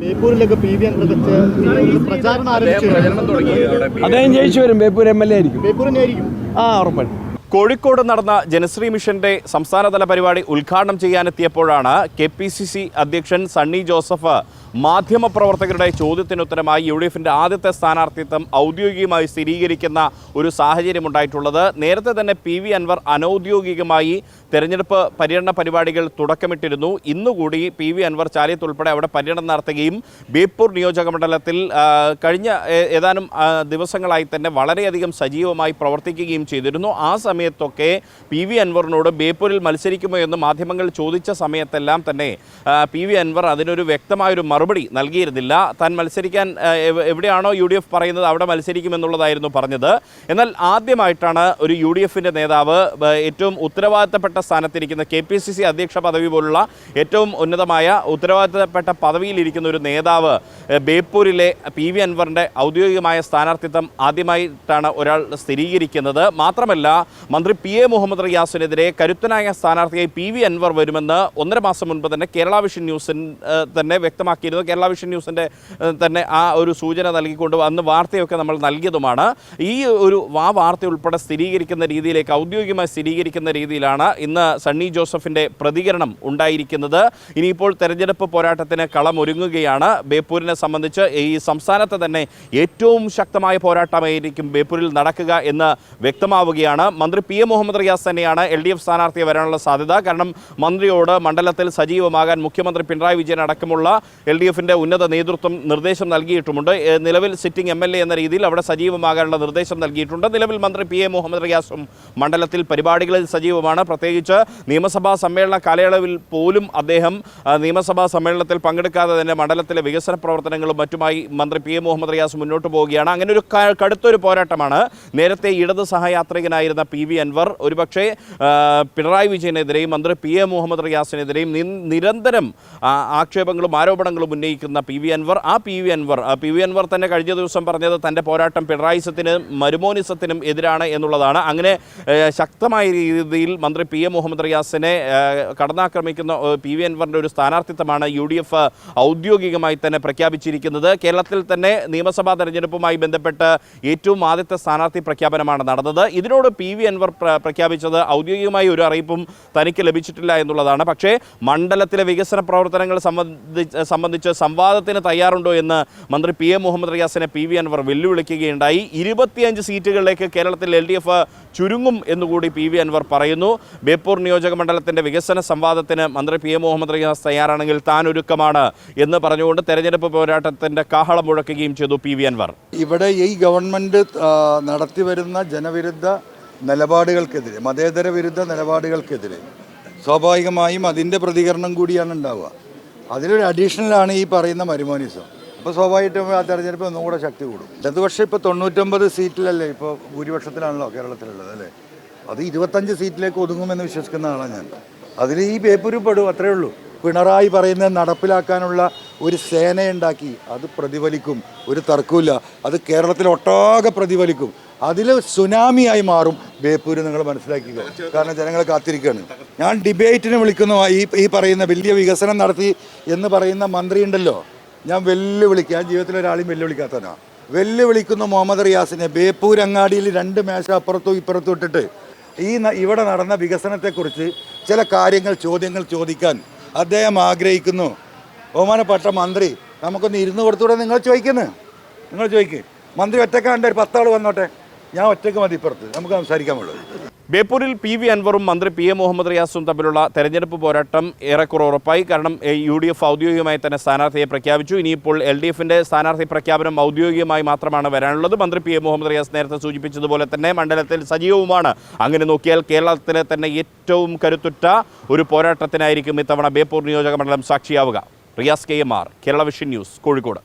ബേപ്പൂരിലൊക്കെ P V Anwar വെച്ച് പ്രചാരണം ആരംഭിച്ചു. അദ്ദേഹം ജയിച്ചു വരും. ബേപ്പൂർ എം എൽ എ ആയിരിക്കും. ആ ഉറപ്പാണ് കോഴിക്കോട് നടന്ന ജനശ്രീ മിഷന്റെ സംസ്ഥാനതല പരിപാടി ഉദ്ഘാടനം ചെയ്യാനെത്തിയപ്പോഴാണ് കെ പി സി സി അധ്യക്ഷൻ സണ്ണി ജോസഫ് മാധ്യമപ്രവർത്തകരുടെ ചോദ്യത്തിനുത്തരമായി യു ഡി എഫിന്റെ ആദ്യത്തെ സ്ഥാനാർത്ഥിത്വം ഔദ്യോഗികമായി സ്ഥിരീകരിക്കുന്ന ഒരു സാഹചര്യമുണ്ടായിട്ടുള്ളത്. നേരത്തെ തന്നെ പി വി അൻവർ അനൗദ്യോഗികമായി തെരഞ്ഞെടുപ്പ് പര്യടന പരിപാടികൾ തുടക്കമിട്ടിരുന്നു. ഇന്നുകൂടി പി വി അൻവർ ചാലിയത്ത് ഉൾപ്പെടെ അവിടെ പര്യടനം നടത്തുകയും ബേപ്പൂർ നിയോജക മണ്ഡലത്തിൽ കഴിഞ്ഞ ഏതാനും ദിവസങ്ങളായി തന്നെ വളരെയധികം സജീവമായി പ്രവർത്തിക്കുകയും ചെയ്തിരുന്നു. ആ സമയത്തൊക്കെ പി വി അൻവറിനോട് ബേപ്പൂരിൽ മത്സരിക്കുമോ എന്ന് മാധ്യമങ്ങൾ ചോദിച്ച സമയത്തെല്ലാം തന്നെ പി വി അൻവർ അതിനൊരു വ്യക്തമായൊരു മറുപടി നൽകിയിരുന്നില്ല. താൻ മത്സരിക്കാൻ എവിടെയാണോ യു ഡി എഫ് പറയുന്നത് അവിടെ മത്സരിക്കുമെന്നുള്ളതായിരുന്നു പറഞ്ഞത്. എന്നാൽ ആദ്യമായിട്ടാണ് ഒരു യു ഡി എഫിന്റെ നേതാവ് ഏറ്റവും ഉത്തരവാദിത്തപ്പെട്ട സ്ഥാനത്തിരിക്കുന്ന കെ പി സി സി അധ്യക്ഷ പദവി പോലുള്ള ഏറ്റവും ഉന്നതമായ ഉത്തരവാദിത്തപ്പെട്ട പദവിയിലിരിക്കുന്ന ഒരു നേതാവ് ബേപ്പൂരിലെ പി വി അൻവറിന്റെ ഔദ്യോഗികമായ സ്ഥാനാർത്ഥിത്വം ആദ്യമായിട്ടാണ് ഒരാൾ സ്ഥിരീകരിക്കുന്നത്. മാത്രമല്ല മന്ത്രി പി എ മുഹമ്മദ് റിയാസിനെതിരെ കരുത്തനായ സ്ഥാനാർത്ഥിയായി പി വി അൻവർ വരുമെന്ന് ഒന്നര മാസം മുൻപ് തന്നെ കേരള വിഷൻ ന്യൂസിൻ തന്നെ തന്നെ വ്യക്തമാക്കിയിരുന്നു കേരള വിഷൻ ന്യൂസിന്റെ തന്നെ ആ ഒരു സൂചന നൽകിക്കൊണ്ട് അന്ന് വാർത്തയൊക്കെ നമ്മൾ നൽകിയതുമാണ്. ഈ ഒരു ആ വാർത്ത ഉൾപ്പെടെ സ്ഥിരീകരിക്കുന്ന രീതിയിലേക്ക് ഔദ്യോഗികമായി സ്ഥിരീകരിക്കുന്ന രീതിയിലാണ് ഇന്ന് സണ്ണി ജോസഫിന്റെ പ്രതികരണം ഉണ്ടായിരിക്കുന്നത്. ഇനിയിപ്പോൾ തെരഞ്ഞെടുപ്പ് പോരാട്ടത്തിന് കളമൊരുങ്ങുകയാണ് ബേപ്പൂരിനെ സംബന്ധിച്ച്. ഈ സംസ്ഥാനത്തെ തന്നെ ഏറ്റവും ശക്തമായ പോരാട്ടമായിരിക്കും ബേപ്പൂരിൽ നടക്കുക എന്ന് വ്യക്തമാവുകയാണ്. മന്ത്രി പി എ മുഹമ്മദ് റിയാസ് തന്നെയാണ് എൽ ഡി എഫ് സ്ഥാനാർത്ഥിയെ വരാനുള്ള സാധ്യത. കാരണം മന്ത്രിയോട് മണ്ഡലത്തിൽ സജീവമാകാൻ മുഖ്യമന്ത്രി പിണറായി വിജയൻ അടക്കമുള്ള എൽ ഡി എഫിന്റെ ഉന്നത നേതൃത്വം നിർദ്ദേശം നൽകിയിട്ടുമുണ്ട്. നിലവിൽ സിറ്റിംഗ് എം എൽ എ എന്ന രീതിയിൽ അവിടെ സജീവമാകാനുള്ള നിർദ്ദേശം നൽകിയിട്ടുണ്ട്. നിലവിൽ മന്ത്രി പി എ മുഹമ്മദ് റിയാസും മണ്ഡലത്തിൽ പരിപാടികളിൽ സജീവമാണ്. പ്രത്യേകിച്ച് നിയമസഭാ സമ്മേളന കാലയളവിൽ പോലും അദ്ദേഹം നിയമസഭാ സമ്മേളനത്തിൽ പങ്കെടുക്കാതെ തന്നെ മണ്ഡലത്തിലെ വികസന പ്രവർത്തനങ്ങളും മറ്റുമായി മന്ത്രി പി എ മുഹമ്മദ് റിയാസ് മുന്നോട്ട് പോവുകയാണ്. അങ്ങനെ ഒരു കടുത്തൊരു പോരാട്ടമാണ്. നേരത്തെ ഇടത് സഹയാത്രികനായിരുന്ന പി വി അൻവർ ഒരുപക്ഷേ പിണറായി വിജയനെതിരെയും മന്ത്രി പി എ മുഹമ്മദ് റിയാസിനെതിരെയും നിരന്തരം ആക്ഷേപങ്ങളും ആരോപണങ്ങളും ഉന്നയിക്കുന്ന പി വി അൻവർ ആ P V Anvar P V Anvar തന്നെ കഴിഞ്ഞ ദിവസം പറഞ്ഞത് തന്റെ പോരാട്ടം പിണറായിസത്തിനും മരുമോനിസത്തിനും എതിരാണ് എന്നുള്ളതാണ്. അങ്ങനെ ശക്തമായ രീതിയിൽ മന്ത്രി പി എം മുഹമ്മദ് റിയാസിനെ കടന്നാക്രമിക്കുന്ന പി വി അൻവറിന്റെ ഒരു സ്ഥാനാർത്ഥിത്വമാണ് യു ഡി എഫ് ഔദ്യോഗികമായി തന്നെ പ്രഖ്യാപിച്ചിരിക്കുന്നത്. കേരളത്തിൽ തന്നെ നിയമസഭാ തെരഞ്ഞെടുപ്പുമായി ബന്ധപ്പെട്ട് ഏറ്റവും ആദ്യത്തെ സ്ഥാനാർത്ഥി പ്രഖ്യാപനമാണ് നടന്നത്. ഇതിനോട് പി വി അൻവർ പ്ര- പ്രഖ്യാപിച്ചത് ഔദ്യോഗികമായി ഒരു അറിയിപ്പും തനിക്ക് ലഭിച്ചിട്ടില്ല എന്നുള്ളതാണ്. പക്ഷേ മണ്ഡലത്തിലെ വികസന പ്രവർത്തനങ്ങൾ സംബന്ധിച്ച് സംബന്ധിച്ച് സംവാദത്തിന് തയ്യാറുണ്ടോ എന്ന് മന്ത്രി പി എ മുഹമ്മദ് റിയാസിനെ പി വി അൻവർ വെല്ലുവിളിക്കുകയുണ്ടായി. ഇരുപത്തിയഞ്ച് സീറ്റുകളിലേക്ക് കേരളത്തിൽ എൽ ഡി എഫ് ചുരുങ്ങും എന്നുകൂടി പി വി അൻവർ പറയുന്നു. ബേപ്പൂർ നിയോജക മണ്ഡലത്തിന്റെ വികസന സംവാദത്തിന് മന്ത്രി പി എ മുഹമ്മദ് റിയാസ് തയ്യാറാണെങ്കിൽ താൻ ഒരുക്കമാണ് എന്ന് പറഞ്ഞുകൊണ്ട് തെരഞ്ഞെടുപ്പ് പോരാട്ടത്തിന്റെ കാഹളം മുഴക്കുകയും ചെയ്തു പി വി അൻവർ. ഇവിടെ ഈ ഗവൺമെന്റ് നടത്തിവരുന്ന ജനവിരുദ്ധ നിലപാടുകൾക്കെതിരെ മതേതര വിരുദ്ധ നിലപാടുകൾക്കെതിരെ സ്വാഭാവികമായും അതിന്റെ പ്രതികരണം കൂടിയാണ് ഉണ്ടാവുക. അതിലൊരു അഡീഷണലാണ് ഈ പറയുന്ന മരുമോനിസം. അപ്പോൾ സ്വാഭാവികമായിട്ടും ആ തെരഞ്ഞെടുപ്പ് ഒന്നും കൂടെ ശക്തി കൂടും. ഇടതുപക്ഷം ഇപ്പോൾ തൊണ്ണൂറ്റൊമ്പത് സീറ്റിലല്ലേ ഇപ്പോൾ ഭൂരിപക്ഷത്തിലാണല്ലോ കേരളത്തിലുള്ളത് അല്ലേ? അത് ഇരുപത്തഞ്ച് സീറ്റിലേക്ക് ഒതുങ്ങുമെന്ന് വിശ്വസിക്കുന്ന ആളാണ് ഞാൻ. അതിൽ ഈ പേപ്പറിൽ പെടും അത്രയേ ഉള്ളൂ. പിണറായി പറയുന്നത് നടപ്പിലാക്കാനുള്ള ഒരു സേനയുണ്ടാക്കി അത് പ്രതിഫലിക്കും. ഒരു തർക്കമില്ല അത് കേരളത്തിൽ ഒട്ടാകെ പ്രതിഫലിക്കും. അതിൽ സുനാമിയായി മാറും ബേപ്പൂര് നിങ്ങൾ മനസ്സിലാക്കുക കാരണം ജനങ്ങൾ കാത്തിരിക്കുകയാണ്. ഞാൻ ഡിബേറ്റിന് വിളിക്കുന്നു. ഈ ഈ പറയുന്ന വലിയ വികസനം നടത്തി എന്ന് പറയുന്ന മന്ത്രി ഉണ്ടല്ലോ. ഞാൻ വെല്ലുവിളിക്കുക ഞാൻ ജീവിതത്തിൽ ഒരാളെയും വെല്ലുവിളിക്കാത്തവനാ. വെല്ലുവിളിക്കുന്ന മുഹമ്മദ് റിയാസിനെ. ബേപ്പൂർ അങ്ങാടിയിൽ രണ്ട് മേശ അപ്പുറത്തും ഇപ്പുറത്തും ഇട്ടിട്ട് ഈ ഇവിടെ നടന്ന വികസനത്തെക്കുറിച്ച് ചില കാര്യങ്ങൾ ചോദ്യങ്ങൾ ചോദിക്കാൻ അദ്ദേഹം ആഗ്രഹിക്കുന്നു. ബഹുമാനപ്പെട്ട മന്ത്രി നമുക്കൊന്ന് ഇരുന്ന് കൊടുത്തൂടെ നിങ്ങൾ ചോദിക്കുന്നു? നിങ്ങൾ ചോദിക്കേ. മന്ത്രി ഒറ്റക്കാണ്ട് ഒരു പത്താൾ വന്നോട്ടെ. ഞാൻ ഒറ്റയ്ക്ക് മതി ഇപ്പുറത്ത് നമുക്ക് സംസാരിക്കാമുള്ളൂ. ബേപ്പൂരിൽ പി വി അൻവറും മന്ത്രി പി എ മുഹമ്മദ് റിയാസും തമ്മിലുള്ള തെരഞ്ഞെടുപ്പ് പോരാട്ടം ഏറെക്കുറെ ഉറപ്പായി. കാരണം യു ഡി എഫ് ഔദ്യോഗികമായി തന്നെ സ്ഥാനാർത്ഥിയെ പ്രഖ്യാപിച്ചു. ഇനിയിപ്പോൾ എൽ ഡി എഫിന്റെ സ്ഥാനാർത്ഥി പ്രഖ്യാപനം ഔദ്യോഗികമായി മാത്രമാണ് വരാനുള്ളത്. മന്ത്രി പി എ മുഹമ്മദ് റിയാസ് നേരത്തെ സൂചിപ്പിച്ചതുപോലെ തന്നെ മണ്ഡലത്തിൽ സജീവവുമാണ്. അങ്ങനെ നോക്കിയാൽ കേരളത്തിലെ തന്നെ ഏറ്റവും കരുത്തുറ്റ ഒരു പോരാട്ടത്തിനായിരിക്കും ഇത്തവണ ബേപ്പൂർ നിയോജക മണ്ഡലം സാക്ഷിയാവുക. Riyas K M R Kerala Vision News Kozhikode.